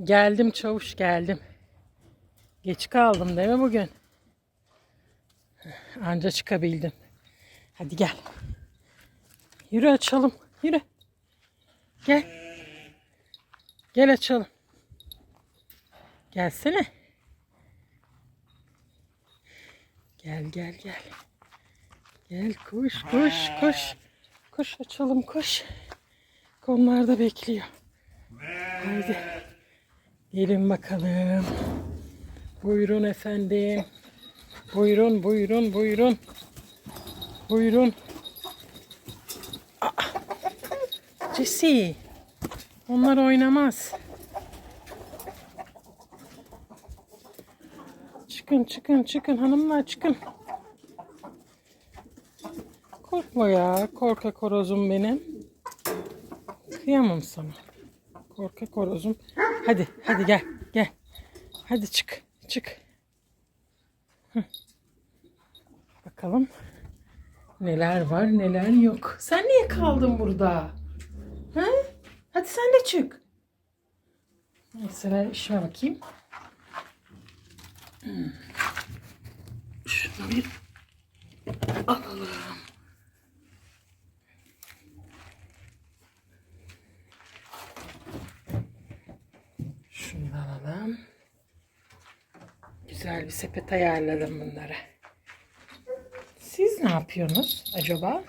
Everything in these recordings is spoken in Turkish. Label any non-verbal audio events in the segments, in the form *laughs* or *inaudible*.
Geldim çavuş geldim. Geç kaldım değil mi bugün? Anca çıkabildim. Hadi gel. Yürü açalım. Yürü. Gel. Gel açalım. Gelsene. Gel gel gel. Gel koş koş koş. Koş açalım koş. Onlar da bekliyor. Haydi. Gelin bakalım. Buyurun efendim. Buyurun buyurun buyurun. Buyurun. Aa, Jesse. Onlar oynamaz. Çıkın çıkın çıkın hanımlar çıkın. Korkma ya korkak horozum benim. Kıyamam sana. Korkak horozum. Hadi hadi gel gel. Hadi çık çık. Bakalım neler var neler yok. Sen niye kaldın burada? Ha? Hadi sen de çık. Neyse ben işime bakayım. Şunu bir alalım. Şunu alalım. Güzel bir sepet ayarladım bunlara. Siz ne yapıyorsunuz acaba?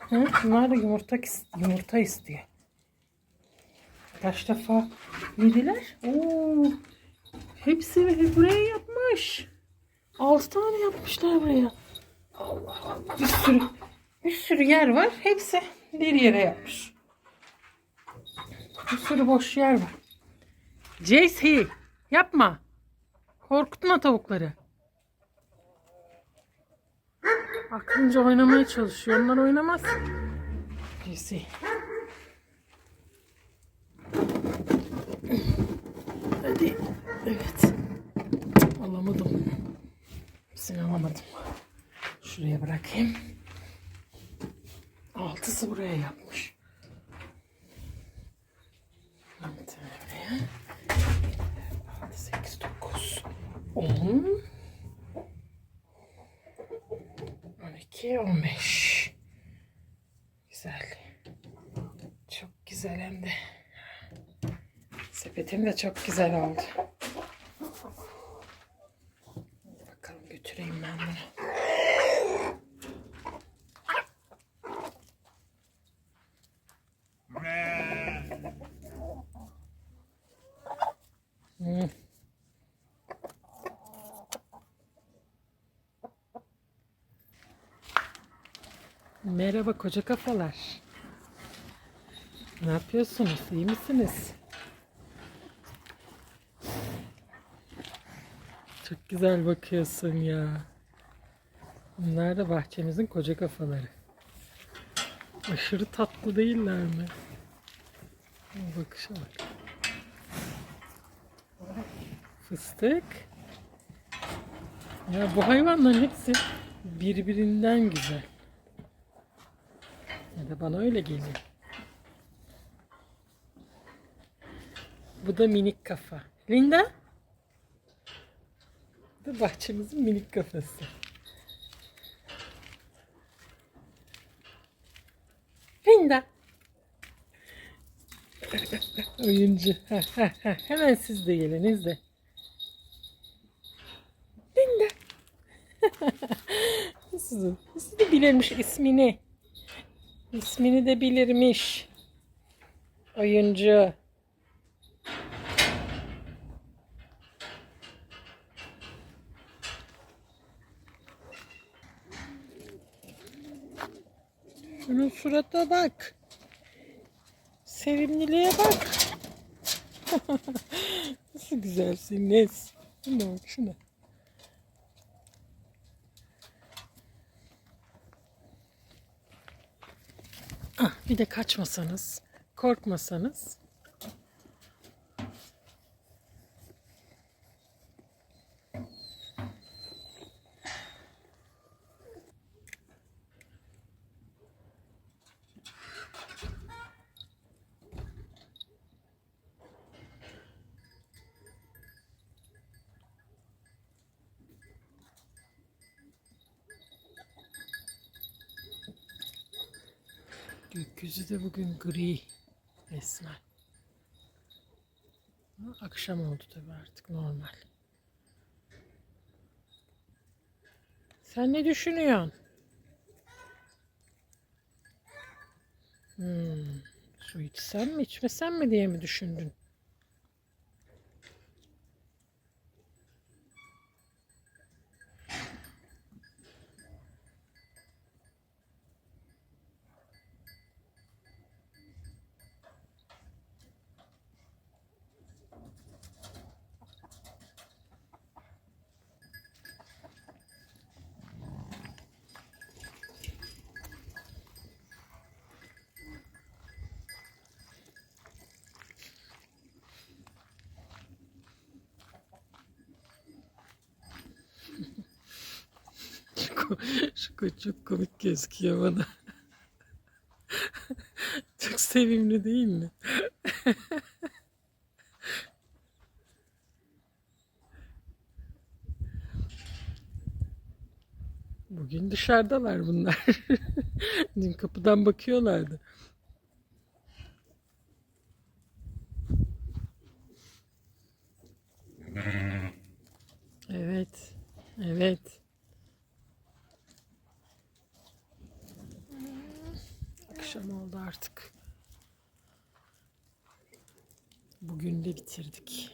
Hı? Bunlar da yumurta, yumurta istiyor. Kaç defa yediler? Oo, hepsi buraya yapmış. Altı tane yapmışlar buraya. Allah Allah. Bir sürü, bir sürü yer var. Hepsi bir yere yapmış. Bir sürü boş yer var. JC yapma. Korkutma tavukları. Aklınca oynamaya çalışıyor. Onlar oynamaz. JC. Hadi. Evet. Alamadım. Hepsini alamadım. Şuraya bırakayım. Altısı buraya yapmış. Tane buraya. 10, 12, 15. Güzel. Çok güzel hem de. Sepetim de çok güzel oldu. Bakalım götüreyim ben bunu. Hmm. Merhaba koca kafalar. Ne yapıyorsunuz? İyi misiniz? Çok güzel bakıyorsun ya. Bunlar da bahçemizin koca kafaları. Aşırı tatlı değiller mi? Bakışa bak. Fıstık. Ya bu hayvanların hepsi birbirinden güzel. Ya da bana öyle geliyor. Bu da minik kafa. Linda. Bu bahçemizin minik kafası. Linda. *laughs* Oyuncu. Hemen siz de geliniz de. Linda. Nasıl? Nasıl da bilirmiş ismini. İsmini de bilirmiş. Oyuncu. Şunun surata bak. Sevimliliğe bak. *laughs* Nasıl güzelsin Nes. Şuna bak şuna. Bir de kaçmasanız, korkmasanız. Gökyüzü de bugün gri resmen. Ama Akşam oldu tabii artık normal. Sen ne düşünüyorsun? Hmm, su içsem mi içmesem mi diye mi düşündün? Şu, şu çok komik gözüküyor bana. *laughs* çok sevimli değil mi? *laughs* Bugün dışarıdalar bunlar. *laughs* Dün kapıdan bakıyorlardı. Evet. Evet. Akşam oldu artık. Bugün de bitirdik.